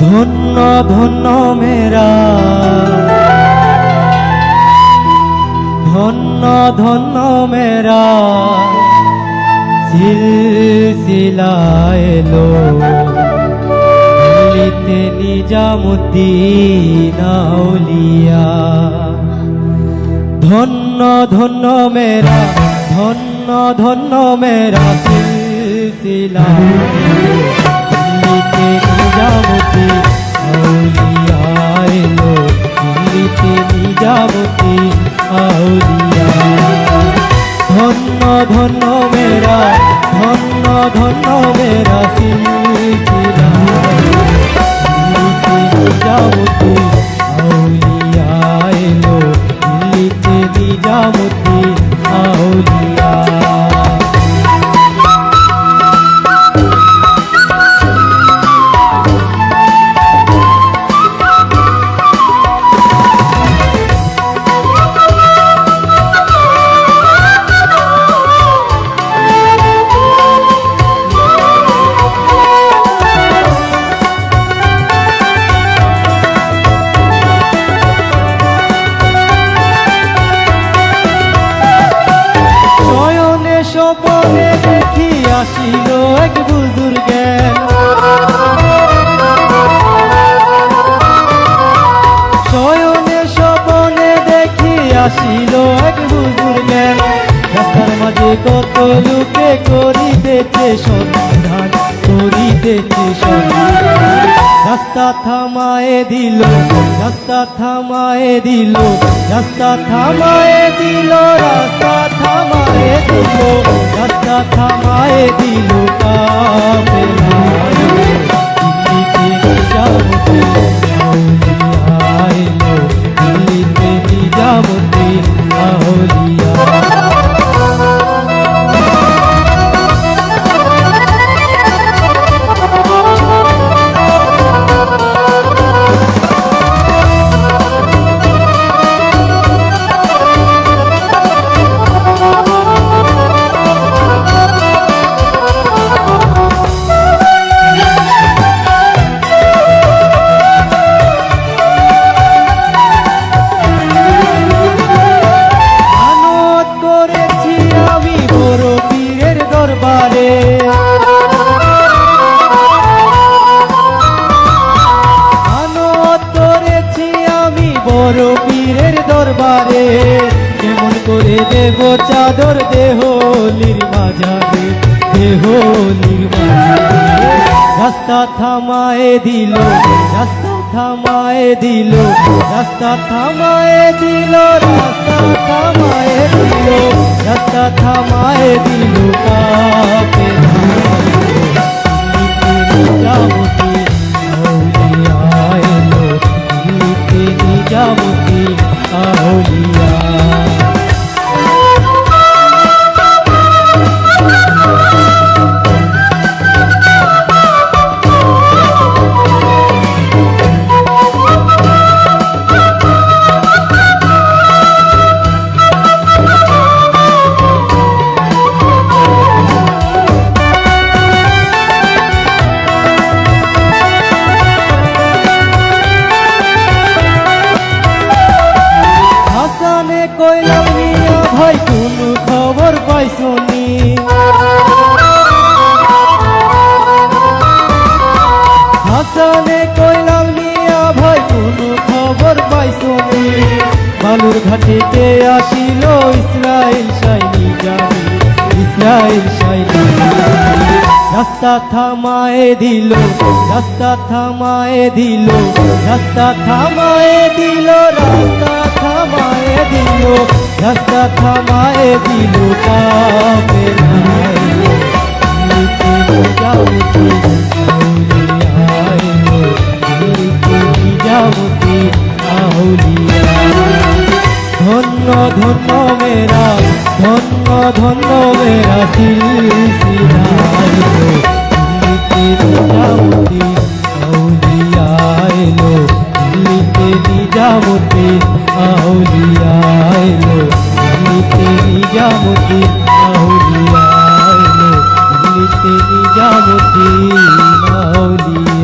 ধন্য ধন্য মেরা। ধন্য ধন্য মেরা। সিলসিলা এলো। লিতে নিজামুদ্দিন আউলিয়া। ধন্য ধন্য মেরা, ধন্য ধন্য মেরা সিলসিলা। ধন্য ধন্য মেরা, ধন্য ধন্য মেরা স্বপনে দেখি আসিল এক বুজুর্গের শয়নে স্বপনে দেখি আসিল এক বুজুর্গের রাস্তার মাঝে কত লোকে করিতেছে সন্ধান করিতেছে সন্ধান। রাস্তা থামায়ে দিল, রাস্তা থামায়ে দিল, রাস্তা থামায়ে দিল, রাস্তা থামায়ে দিল, রাস্তা থামায়ে দিল কাফেলা চাদর দেহলির নির্মাজারে দেহ নির্মাজারে রাস্তা থামায়ে দিল, রাস্তা থামায়ে দিল, রাস্তা থামায়ে দিল, রাস্তা থামায়ে দিল, রাস্তা থামায়ে দিল। হাসানে কইলাম মিয়া ভাই কোন খবর পাইছনি হাসানে কইলাম মিয়া ভাই কোন খবর পাইছনি বালুর আসিল ইসরাইল সাইনি জানি ইসরাইল সাইনি রাস্তা থামায়ে দিল রাস্তা থামায়ে দিল রাস্তা থামায়ে দিল রাস্তা থামায়ে দিল রাস্তা থামায়ে দিল ধন্য দিল্লিতে ধন্য ধন্য সিলসিলা দিল্লিতে নিজামতি আউলিয়া এলো। দিল্লিতে নিজামতি আউলিয়া এলো। দিল্লিতে আউলিয়া